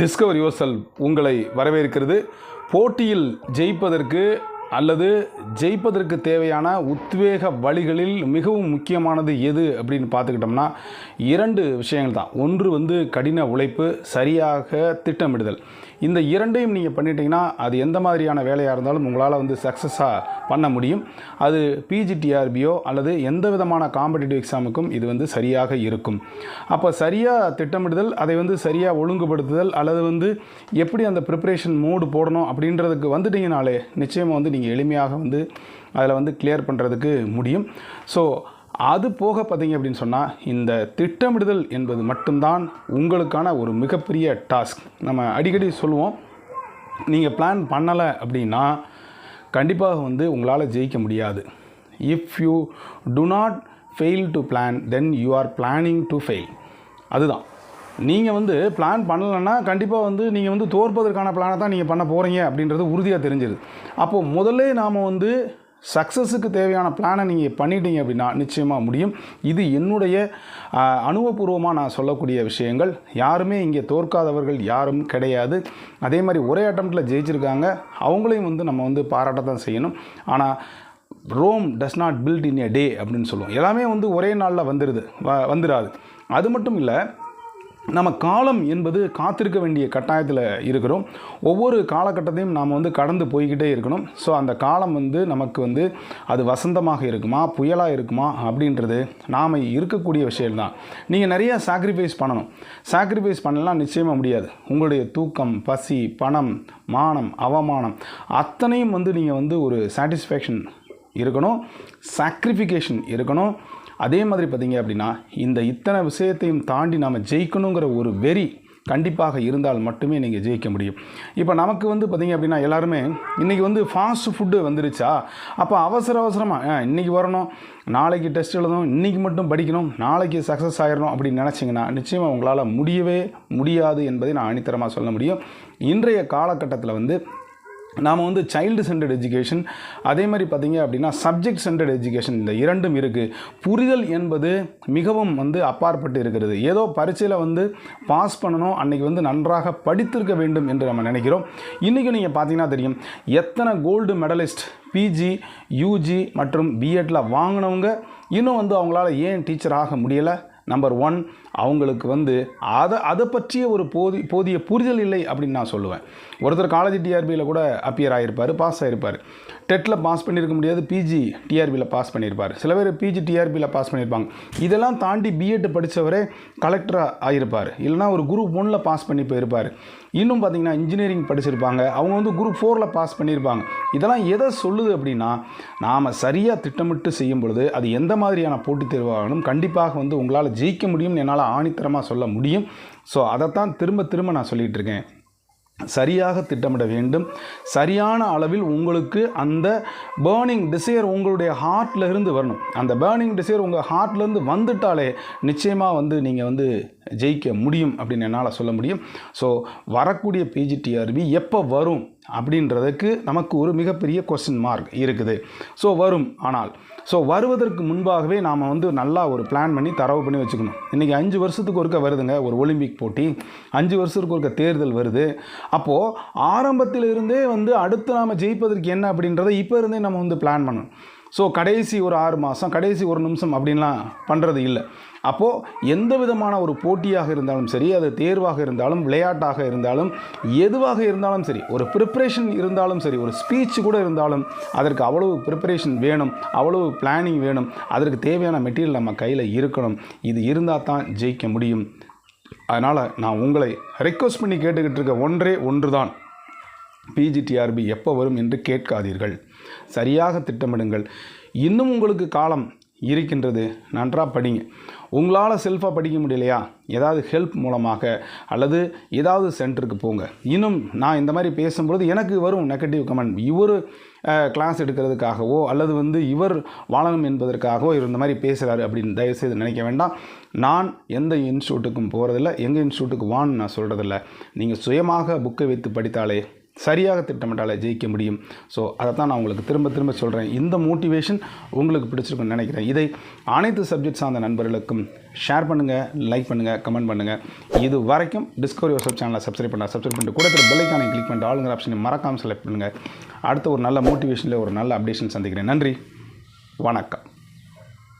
Discover your செல் உங்களை வரவேற்கிறது. போட்டியில் ஜெயிப்பதற்கு அல்லது ஜெயிப்பதற்கு தேவையான உத்வேக வழிகளில் மிகவும் முக்கியமானது எது அப்படின்னு பார்த்துக்கிட்டோம்னா இரண்டு விஷயங்கள் தான். ஒன்று வந்து கடின உழைப்பு சரியாக திட்டமிடுதல். இந்த இரண்டையும் நீங்கள் பண்ணிட்டீங்கன்னா அது எந்த மாதிரியான வேலையாக இருந்தாலும் உங்களால் வந்து சக்ஸஸாக பண்ண முடியும். அது பிஜிடிஆர்பியோ அல்லது எந்த விதமான காம்படிட்டிவ் எக்ஸாமுக்கும் இது வந்து சரியாக இருக்கும். அப்போ சரியாக திட்டமிடுதல் அதை வந்து சரியாக ஒழுங்குபடுத்துதல் அல்லது வந்து எப்படி அந்த ப்ரிப்பரேஷன் மூடு போடணும் அப்படின்றதுக்கு வந்துட்டீங்கனாலே நிச்சயமாக வந்து நீங்கள் எளிமையாக வந்து அதில் வந்து கிளியர் பண்ணுறதுக்கு முடியும். ஸோ அது போக பார்த்தீங்க அப்படின்னு சொன்னால் இந்த திட்டமிடுதல் என்பது மட்டும்தான் உங்களுக்கான ஒரு மிகப்பெரிய டாஸ்க் நம்ம அடிக்கடி சொல்லுவோம் நீங்கள் பிளான் பண்ணலை அப்படின்னா கண்டிப்பாக வந்து உங்களால் ஜெயிக்க முடியாது. If you do not fail to plan then you are planning to fail அதுதான். நீங்கள் வந்து பிளான் பண்ணலைன்னா கண்டிப்பாக வந்து நீங்கள் வந்து தோற்பதற்கான பிளானை தான் நீங்கள் பண்ண போகிறீங்க அப்படின்றது உறுதியாக தெரிஞ்சிருது. அப்போது முதல்ல நாம் வந்து சக்ஸஸுக்கு தேவையான பிளானை நீங்கள் பண்ணிட்டீங்க அப்படின்னா நிச்சயமாக முடியும். இது என்னுடைய அனுபவபூர்வமாக நான் சொல்லக்கூடிய விஷயங்கள். யாருமே இங்கே தோற்காதவர்கள் யாரும் கிடையாது. அதே மாதிரி ஒரே அட்டம்ப்டில் ஜெயிச்சிருக்காங்க. அவங்களையும் வந்து நம்ம வந்து பாராட்ட தான் செய்யணும். ஆனால் Rome does not build in a day அப்படின்னு சொல்லுவோம். எல்லாமே வந்து ஒரே நாளில் வந்துடுது வ வந்துடாது அது மட்டும் இல்லை நம்ம காலம் என்பது காத்திருக்க வேண்டிய கட்டாயத்தில் இருக்கிறோம். ஒவ்வொரு காலகட்டத்தையும் நாம் வந்து கடந்து போய்கிட்டே இருக்கணும். ஸோ அந்த காலம் வந்து நமக்கு வந்து அது வசந்தமாக இருக்குமா புயலாக இருக்குமா அப்படின்றது நாம் இருக்கக்கூடிய விஷயம்தான். நீங்கள் நிறையா சாக்ரிஃபைஸ் பண்ணணும். சாக்ரிஃபைஸ் பண்ணலாம் நிச்சயமாக முடியாது. உங்களுடைய தூக்கம் பசி பணம் மானம் அவமானம் அத்தனையும் வந்து நீங்கள் வந்து ஒரு சாட்டிஸ்ஃபேக்ஷன் இருக்கணும். சாக்ரிஃபிகேஷன் இருக்கணும். அதே மாதிரி பார்த்தீங்க அப்படின்னா இந்த இத்தனை விஷயத்தையும் தாண்டி நாம் ஜெயிக்கணுங்கிற ஒரு வெறி கண்டிப்பாக இருந்தால் மட்டுமே நீங்கள் ஜெயிக்க முடியும். இப்போ நமக்கு வந்து பார்த்திங்க அப்படின்னா எல்லாருமே இன்றைக்கி வந்து ஃபாஸ்ட் ஃபுட்டு வந்துருச்சா? அப்போ அவசர அவசரமாக இன்றைக்கி வரணும் நாளைக்கு டெஸ்ட் எழுதணும் இன்றைக்கி மட்டும் படிக்கணும் நாளைக்கு சக்ஸஸ் ஆகிடணும் அப்படின்னு நினச்சிங்கன்னா நிச்சயமாக உங்களால் முடியவே முடியாது என்பதை நான் அணித்தரமாக சொல்ல முடியும். இன்றைய காலகட்டத்தில் வந்து நாம் வந்து சைல்டு சென்டர்ட் எஜுகேஷன் அதே மாதிரி பார்த்தீங்க அப்படின்னா சப்ஜெக்ட் சென்டர்ட் எஜுகேஷன் இந்த இரண்டும் இருக்குது புரிதல் என்பது மிகவும் வந்து அப்பாற்பட்டு இருக்கிறது. ஏதோ பரீட்சையில் வந்து பாஸ் பண்ணணும் அன்றைக்கி வந்து நன்றாக படித்திருக்க வேண்டும் என்று நம்ம நினைக்கிறோம். இன்றைக்கும் நீங்கள் பார்த்தீங்கன்னா தெரியும் எத்தனை கோல்டு மெடலிஸ்ட் பிஜி யூஜி மற்றும் பிஎட்டில் வாங்கினவங்க இன்னும் வந்து அவங்களால ஏன் டீச்சர் ஆக முடியலை? நம்பர் ஒன் அவங்களுக்கு வந்து அதை அதை பற்றிய ஒரு போதி போதிய புரிதல் இல்லை அப்படின்னு நான் சொல்லுவேன். ஒருத்தர் காலேஜ் டிஆர்பியில் கூட அப்பியர் ஆகியிருப்பார் பாஸ் ஆகிருப்பார் டெட்டில் பாஸ் பண்ணியிருக்க முடியாது பிஜி டிஆர்பியில் பாஸ் பண்ணியிருப்பார் சில பேர் பிஜி டிஆர்பியில் பாஸ் பண்ணியிருப்பாங்க இதெல்லாம் தாண்டி பிஎட் படித்தவரே கலெக்டராக ஆகியிருப்பார் இல்லைனா ஒரு குரூப் ஒன்றில் பாஸ் பண்ணி போயிருப்பார். இன்னும் பார்த்தீங்கன்னா இன்ஜினியரிங் படிச்சிருப்பாங்க. அவங்க வந்து குரூப் ஃபோரில் பாஸ் பண்ணியிருப்பாங்க. இதெல்லாம் எதை சொல்லுது அப்படின்னா நாம் சரியாக திட்டமிட்டு செய்யும் பொழுது அது எந்த மாதிரியான போட்டித் தேர்வாகணும் கண்டிப்பாக வந்து உங்களால் ஜெயிக்க முடியும்னு என்னால் ஆணித்தரமாக சொல்ல முடியும். ஸோ அதைத்தான் திரும்ப திரும்ப நான் சொல்லிகிட்டு இருக்கேன். சரியாக திட்டமிட வேண்டும். சரியான அளவில் உங்களுக்கு அந்த பேர்னிங் டிசையர் உங்களுடைய ஹார்ட்ல இருந்து வரணும். அந்த பேர்னிங் டிசையர் உங்கள் ஹார்ட்லேருந்து வந்துட்டாலே நிச்சயமாக வந்து நீங்கள் வந்து ஜெயிக்க முடியும் அப்படின்னு என்னால் சொல்ல முடியும். ஸோ வரக்கூடிய பிஜிடிஆர்பி எப்போ வரும்? அப்படின்றதுக்கு நமக்கு ஒரு மிகப்பெரிய கொஸ்டின் மார்க் இருக்குது. ஸோ வரும். ஆனால் ஸோ வருவதற்கு முன்பாகவே நாம் வந்து நல்லா ஒரு பிளான் பண்ணி தரவு பண்ணி வச்சுக்கணும். இன்றைக்கி அஞ்சு வருஷத்துக்கு ஒருக்க வருதுங்க ஒரு ஒலிம்பிக் போட்டி. அஞ்சு வருஷத்துக்கு ஒருக்க தேர்தல் வருது. அப்போது ஆரம்பத்தில் இருந்தே வந்து அடுத்து நாம் ஜெயிப்பதற்கு என்ன அப்படின்றத இப்போ இருந்தே நம்ம வந்து பிளான் பண்ணணும். ஸோ கடைசி ஒரு ஆறு மாதம் கடைசி ஒரு நிமிஷம் அப்படின்லாம் பண்ணுறது இல்லை. அப்போது எந்த விதமான ஒரு போட்டியாக இருந்தாலும் சரி அது தேர்வாக இருந்தாலும் விளையாட்டாக இருந்தாலும் எதுவாக இருந்தாலும் சரி ஒரு ப்ரிப்ரேஷன் இருந்தாலும் சரி ஒரு ஸ்பீச் கூட இருந்தாலும் அதற்கு அவ்வளவு ப்ரிப்பரேஷன் வேணும் அவ்வளவு பிளானிங் வேணும் அதற்கு தேவையான மெட்டீரியல் நம்ம கையில் இருக்கணும். இது இருந்தால் தான் ஜெயிக்க முடியும். அதனால் நான் உங்களை ரெக்வஸ்ட் பண்ணி கேட்டுக்கிட்டு இருக்க ஒன்றே ஒன்று தான் பிஜிடிஆர்பி எப்போ வரும் என்று கேட்காதீர்கள். சரியாக திட்டமிடுங்கள். இன்னும் உங்களுக்கு காலம் இருக்கின்றது. நன்றாக படிங்க. உங்களால் செல்ஃபாக படிக்க முடியலையா? ஏதாவது ஹெல்ப் மூலமாக அல்லது ஏதாவது சென்டருக்கு போங்க. இன்னும் நான் இந்த மாதிரி பேசும்பொழுது எனக்கு வரும் நெகட்டிவ் கமெண்ட் இவர் கிளாஸ் எடுக்கிறதுக்காகவோ அல்லது வந்து இவர் வாழணும் என்பதற்காகவோ இவர் இந்த மாதிரி பேசுகிறாரு அப்படின்னு தயவுசெய்து நினைக்க வேண்டாம். நான் எந்த இன்ஸ்டியூட்டுக்கும் போகிறதில்ல எங்கள் இன்ஸ்டியூட்டுக்கு வான்னு நான் சொல்கிறதில்ல நீங்கள் சுயமாக புக்கை வைத்து படித்தாலே சரியாக திட்டமிட்டாலே ஜெயிக்க முடியும். ஸோ அதை தான் நான் உங்களுக்கு திரும்ப திரும்ப சொல்கிறேன் இந்த மோட்டிவேஷன் உங்களுக்கு பிடிச்சிருக்குன்னு நினைக்கிறேன். இதை அனைத்து சப்ஜெக்ட் சார்ந்த நண்பர்களுக்கும் ஷேர் பண்ணுங்கள் லைக் பண்ணுங்கள் கமெண்ட் பண்ணுங்கள் இது வரைக்கும் டிஸ்கவரி யூசப் சேனலை சப்ஸ்கிரைப் பண்ண சப்ஸ்கிரைப் பண்ணிட்டு கூட திரு பெல்லைக்கானை கிளிக் பண்ணிட்டு ஆளுங்கிற ஆப்ஷனை மறக்காமல் செலக்ட் பண்ணுங்கள் அடுத்த ஒரு நல்ல மோட்டிவேஷனில் ஒரு நல்ல அப்டேஷன் சந்திக்கிறேன். நன்றி. வணக்கம்.